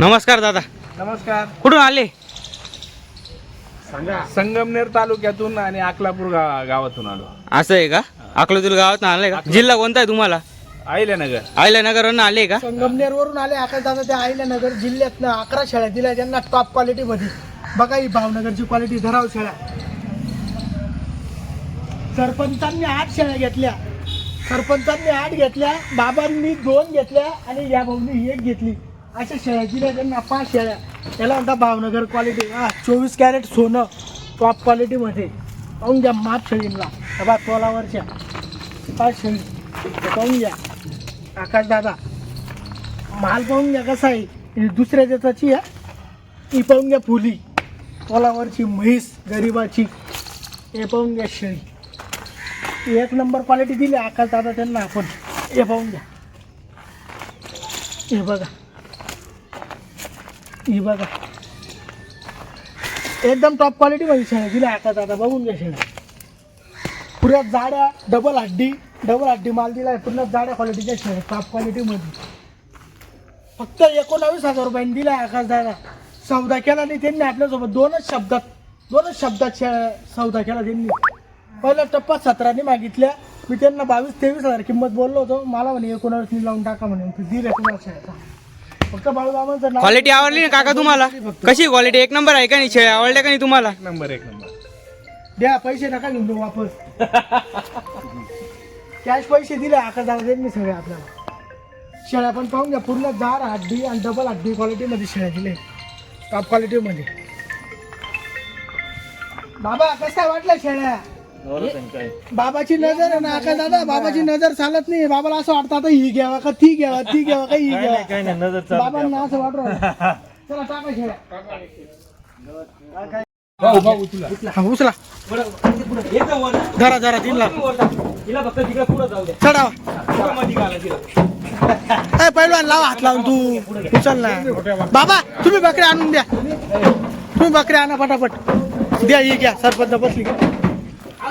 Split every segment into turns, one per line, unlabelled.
नमस्कार दादा.
नमस्कार.
कुठून आले?
संगमनेर तालुक्यातून आणि अकलापूर गा गावातून आलो.
असं आहे का? अकलूतील गावात आले का? जिल्हा कोणता आहे तुम्हाला?
अहिल्यानगर.
आयल्यानगरवरून आले का?
संगमनेर वरून आले दादा त्या अहिल्यानगर जिल्ह्यात अकरा शेळ्या दिल्या त्यांना टॉप क्वालिटी मध्ये. बघा ही भावनगरची क्वालिटी धराव शेळ्या सरपंचांनी आठ शेळ्या घेतल्या. सरपंचांनी आठ घेतल्या बाबांनी दोन घेतल्या आणि या भाऊनी एक घेतली. अशा शेळ्या दिल्या त्यांना पाच शेळ्या त्याला म्हणता भावनगर क्वालिटी हा चोवीस कॅरेट सोनं टॉप क्वालिटीमध्ये पाहून घ्या माप शेळींना. बघा तोलावरच्या पाच शेळी. पाहून घ्या. आकाश दादा. माल पाहून घ्या कसा आहे. ही दुसऱ्या देशाची आहे. ही पाहून घ्या फुली. तोलावरची म्हैस गरिबाची. हे पाहून घ्या शेळी. एक नंबर क्वालिटी दिली आकाश दादा त्यांना आपण. हे पाहून घ्या. हे बघा. ही बघा. एकदम टॉप क्वालिटी मध्ये शेळ्या दिल्या आकाश दादा बघून घ्या शेळ्या. पुऱ्या जाड्या डबल हड्डी डबल हड्डी माल दिला आहे पूर्ण जाड्या क्वालिटीच्या शेळ्या टॉप क्वालिटीमध्ये फक्त एकोणावीस हजार रुपयांनी दिला आहे आकाश दादा. सौदा केला नाही त्यांनी आपल्यासोबत. दोनच शब्दात दोनच शब्दात सौदा केला त्यांनी. पहिला टप्पा सतराने मागितल्या. मी त्यांना बावीस तेवीस हजार किंमत बोललो होतो. मला म्हणे एकोणावीसनी लावून टाका म्हणे. दिल्या तुम्हाला शेळ्या. फक्त बाळूमामांचं नाव
क्वालिटी आवडली ना काका तुम्हाला? कशी क्वालिटी एक नंबर आहे का नाही? शेळ्या आवडल्या का नाही तुम्हाला?
एक नंबर एक नंबर
द्या पैसे नका घेऊन देऊ वापस. कॅश पैसे दिले आकाश दादा त्यांनी सगळे आपल्याला. शेळ्या पण पाहून घ्या पूर्ण जार हड्डी आणि डबल हड्डी क्वालिटीमध्ये शेळ्या दिले. टॉप क्वालिटीमध्ये बाबा कसं वाटलं शेळ्या? बाबाची नजर आहे ना आकाश दादा बाबाची नजर चालत नाही. बाबाला असं वाटतं आता ही घ्यावा का ती घ्यावा ती घ्यावा का ही घ्यावा. बाबांना असं वाटत. चला टाका हा उचला. धरा धरा तीन लाख चढावा ए पहिलवान लावा हात लावून तू. उचल ना. बाबा तुम्ही बकरी आणून द्या. तुम्ही बकरी आणा पटापट द्या ही घ्या. सरपंच बसली. का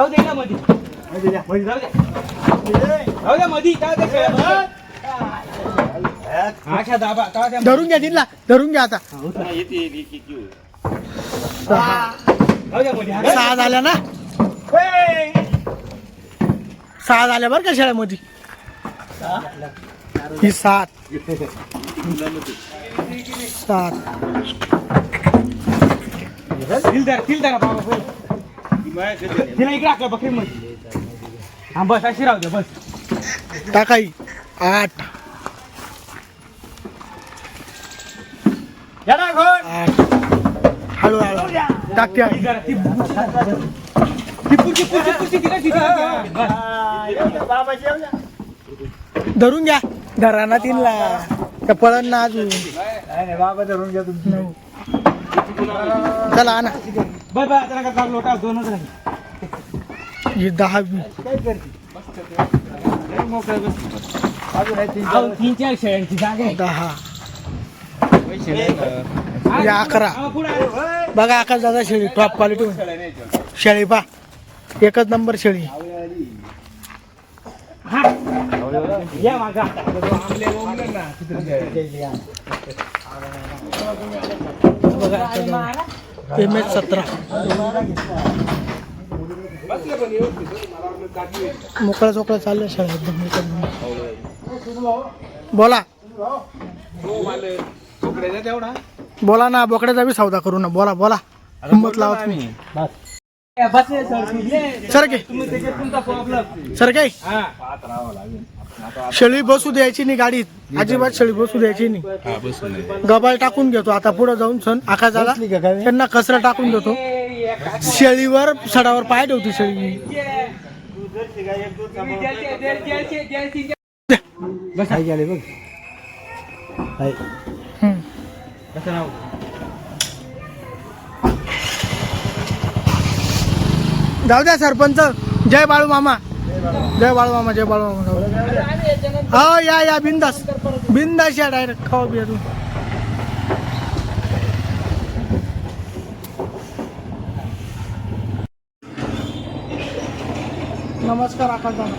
जाऊ दे ना मधी जाऊ दे जाऊ दे मधी जाऊ दे शेळ्या. अच्छा दाबा जाऊ दे.
धरून घ्या तिथला धरून घ्या आता
जाऊ दे मधी.
सहा झाल्या ना सहा झाल्या बरं का शाळेमध्ये ही सात सात
तिल धरा बाबा. तिला इकडे टाकलं बकरी मध्ये हा बस अशी राहू दे बस
टाकाई आठ आठ हळू हळू टाकते
ती जरा, ती ती पुढची पुढची पुढची तिला तिथे
धरून घ्या घराना तीनला त्या पळण ना अजून नऊ. चला आणा
आता नका चालू लोटा दोनच राहील.
ही दहा
अजून तीन चार. शेळ्यांची जागा आहे.
दहा. या अकरा.
हा, पुढे आहे.
बघा आकाश दादा शेळी टॉप क्वालिटी शेळी पा एकच नंबर शेळी.
या मागं.
एम एच सतरा. मोकळा चोकळा चाललं शेळ्या एकदम एकच नंबर. बोला. बोला ना बोकड्याचा बी सौदा करू ना. बोला बोला. हिंमत लावा तुम्ही.
ए, बस ये, सर. ये.
सर घे
तुम्ही त्याच्यात तुमचा प्रॉब्लेम
सर काय?
हा
शेळी बसू द्यायची नाही गाडीत. अजिबात शेळी बसू द्यायची नाही. गबाळ टाकून घेतो. आता पुढे जाऊन सण आकाशाला त्यांना कसरा टाकून देतो. शेळीवर सडावर पाय ठेवतो शेळी.
बस.
जाऊ द्या सरपंच. जय बाळू मामा जय बाळू मामा जय बाळू मामा हो या या बिंदास. बिंदास या डायरेक्ट खाऊ बिया तू नमस्कार आकाश दादा.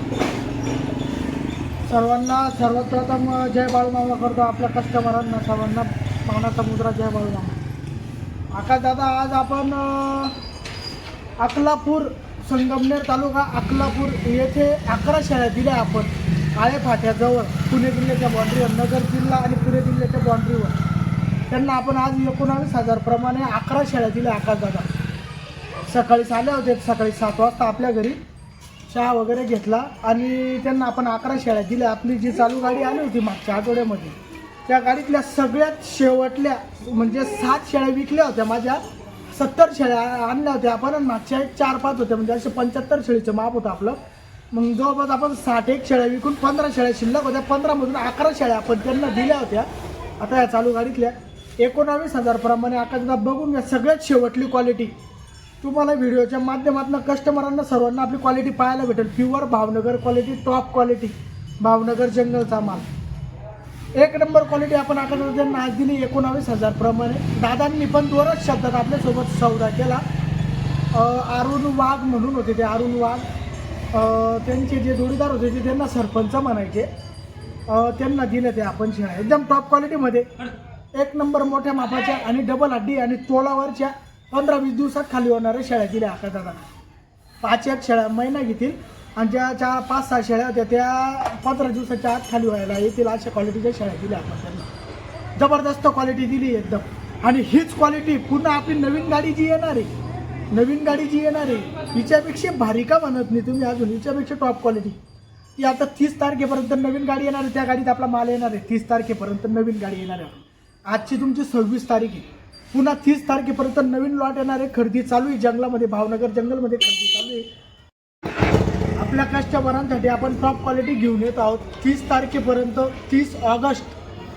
सर्वांना सर्वप्रथम जय बाळूमामा करतो आपल्या कस्टमरांना सर्वांना पावनाचा मुद्रा जय बाळूमामा. आकाश दादा आज आपण अकलापूर संगमनेर तालुका अकलापूर येथे अकरा शाळा दिल्या आपण. आळे फाट्याजवळ पुणे जिल्ह्याच्या बाँड्रीवर नगर जिल्हा आणि पुणे जिल्ह्याच्या बाँड्रीवर त्यांना आपण आज एकोणावीस हजारप्रमाणे अकरा शाळा दिल्या आकाश दादा. सकाळी आले होते सकाळी सात वाजता आपल्या घरी चहा वगैरे घेतला आणि त्यांना आपण अकरा शाळा दिल्या. आपली जी चालू गाडी आली होती मागच्या आठवड्यामध्ये त्या गाडीतल्या सगळ्यात शेवटल्या म्हणजे सात शाळा विकल्या होत्या माझ्या. सत्तर शेळ्या आणल्या होत्या. आपण आणि मागच्या एक चार पाच होत्या म्हणजे असे पंच्याहत्तर शेळीचं माप होतं आपलं. मग जवळपास आपण साठ एक शेळ्या विकून पंधरा शेळ्या शिल्लक होत्या. पंधरामधून अकरा शेळ्या आपण त्यांना दिल्या होत्या. आता या चालू गाडीतल्या. एकोणावीस हजारप्रमाणे आकाशदा बघून घ्या सगळ्यात शेवटली क्वालिटी तुम्हाला व्हिडिओच्या माध्यमातून कस्टमरांना सर्वांना आपली क्वालिटी पाहायला भेटेल. Pure Bhavnagar quality top quality Bhavnagar जंगलचा माल. एक नंबर क्वालिटी आपण आता त्यांना आज दिली एकोणावीस हजार प्रमाणे. दादांनी पण दोनच शब्दात आपल्यासोबत सौदा केला. अरुण वाघ म्हणून होते ते अरुण वाघ. त्यांचे जे जोडीदार होते ते त्यांना सरपंच म्हणायचे. त्यांना दिले ते आपण शेळ्या एकदम टॉप क्वालिटीमध्ये एक नंबर मोठ्या मापाच्या आणि डबल हड्डी आणि तोलावरच्या पंधरा वीस दिवसात खाली होणाऱ्या शेळ्या दिल्या आका पाच एक शेळ्या महिना घेतील. आणि ज्या चार पाच सहा शेळ्या होत्या त्या पंधरा दिवसाच्या आत खाली व्हायला येतील अशा क्वालिटीच्या शेळ्या दिल्या आपण त्यांना. जबरदस्त क्वालिटी दिली एकदम. आणि हीच क्वालिटी पुन्हा आपली नवीन गाडी जी येणार आहे नवीन गाडी जी येणार आहे हिच्यापेक्षा भारी का म्हणत नाही तुम्ही अजून? हिच्यापेक्षा टॉप क्वालिटी ती आता तीस तारखेपर्यंत नवीन गाडी येणार आहे त्या गाडीत आपला माल येणार आहे. तीस तारखेपर्यंत नवीन गाडी येणार आहे. आजची तुमची सव्वीस तारीख आहे. पुन्हा तीस तारखेपर्यंत नवीन लॉट येणार आहे. खरेदी चालू आहे जंगलामध्ये भावनगर जंगलमध्ये खरेदी चालू आहे. आपल्या कस्टमरांसाठी आपण टॉप क्वालिटी घेऊन येत आहोत. तीस तारखेपर्यंत तीस ऑगस्ट.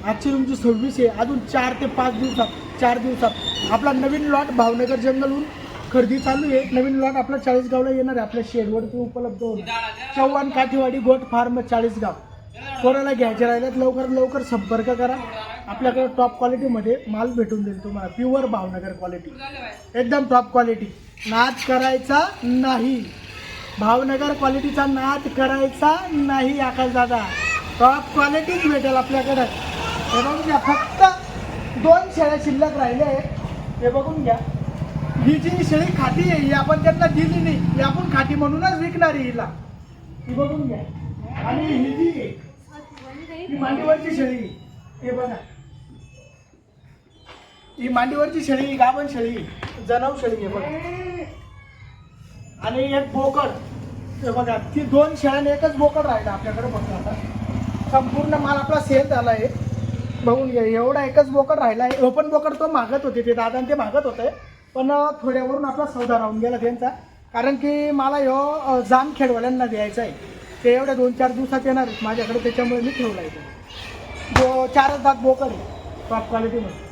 आजची तुमची सव्वीस आहे. अजून चार ते पाच दिवसात चार दिवसात. आपला नवीन लॉट भावनगर जंगलहून खरेदी चालू आहे. नवीन लॉट आपला चाळीसगावला येणार आहे. आपल्या शेडवरती उपलब्ध होणार चव्हाण काठीवाडी गोट फार्म चाळीसगाव. कोणाला घ्यायचे राहिल्यात लवकरात लवकर संपर्क करा. आपल्याकडे टॉप क्वालिटीमध्ये माल भेटून देईल तुम्हाला. प्युअर भावनगर क्वालिटी एकदम टॉप क्वालिटी नाच करायचा नाही. भावनगर क्वालिटीचा नाद करायचा नाही आकाश दादा. टॉप क्वालिटीच भेटेल आपल्याकडं. हे बघून घ्या फक्त दोन शेळ्या शिल्लक राहिल्या आहेत. हे बघून घ्या. ही जी शेळी खाटी आहे ही आपण त्यांना दिली नाही. ही आपण खाटी म्हणूनच विकणार आहे हिला. ही बघून घ्या. आणि ही जी ही मांडीवरची शेळी हे बघा. ही मांडीवरची शेळी गाभण शेळी जनाव शेळी आहे. बघा. आणि एक बोकड. हे बघा ती दोन शेळ्याने एकच बोकड राहिला आपल्याकडे फक्त आता. संपूर्ण माल आपला सेल झाला आहे. बघून घ्या एवढा एकच बोकड राहिला आहे. ओपन बोकड तो मागत होते ते दादा ते मागत होते. पण थोड्यावरून आपला सौदा राहून गेला त्यांचा. कारण की मला ह्यो जाम खेळवाल्यांना द्यायचा आहे. ते एवढ्या दोन चार दिवसात येणार आहेत. माझ्याकडे त्याच्यामुळे मी ठेवला आहे. तो. जो चारच दात बोकड आहे टॉप क्वालिटीमध्ये